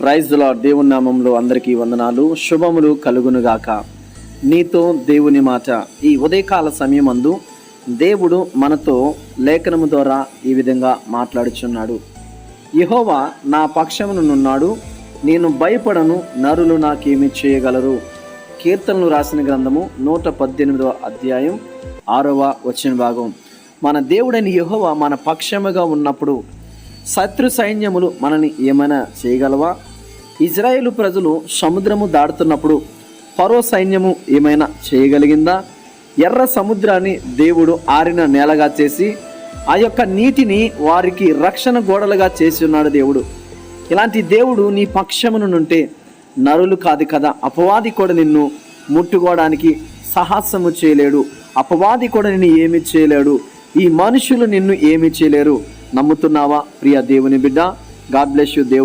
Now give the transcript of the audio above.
Praise లా దేవుని నామంలో అందరికీ వందనాలు. శుభములు కలుగునుగాక. నీతో దేవుని మాట ఈ ఉదయకాల సమయమందు దేవుడు మనతో లేఖనము ద్వారా ఈ విధంగా మాట్లాడుచున్నాడు. యహోవా నా పక్షమునున్నాడు నేను భయపడను నరులు నాకేమి చేయగలరు? కీర్తనలు రాసిన గ్రంథము నూట పద్దెనిమిదవ అధ్యాయం ఆరవ వచ్చిన భాగం. మన దేవుడని యహోవా మన పక్షముగా ఉన్నప్పుడు శత్రు సైన్యములు మనల్ని ఏమైనా చేయగలవా? ఇజ్రాయేలు ప్రజలు సముద్రము దాటుతున్నప్పుడు పరో సైన్యము ఏమైనా చేయగలిగిందా? ఎర్ర సముద్రాన్ని దేవుడు ఆరిన నేలగా చేసి ఆ యొక్క నీటిని వారికి రక్షణ గోడలుగా చేసి ఉన్నాడు దేవుడు. ఇలాంటి దేవుడు నీ పక్షమును నుంటే నరులు కాదు కదా. అపవాది కూడా నిన్ను ముట్టుకోవడానికి సాహసము చేయలేడు. అపవాది కూడా నిన్ను ఏమి చేయలేడు. ఈ మనుషులు నిన్ను ఏమి చేయలేరు. నమ్ముతున్నావా ప్రియ దేవుని బిడ్డ? గాడ్ బ్లెస్ యూ దేవుడు.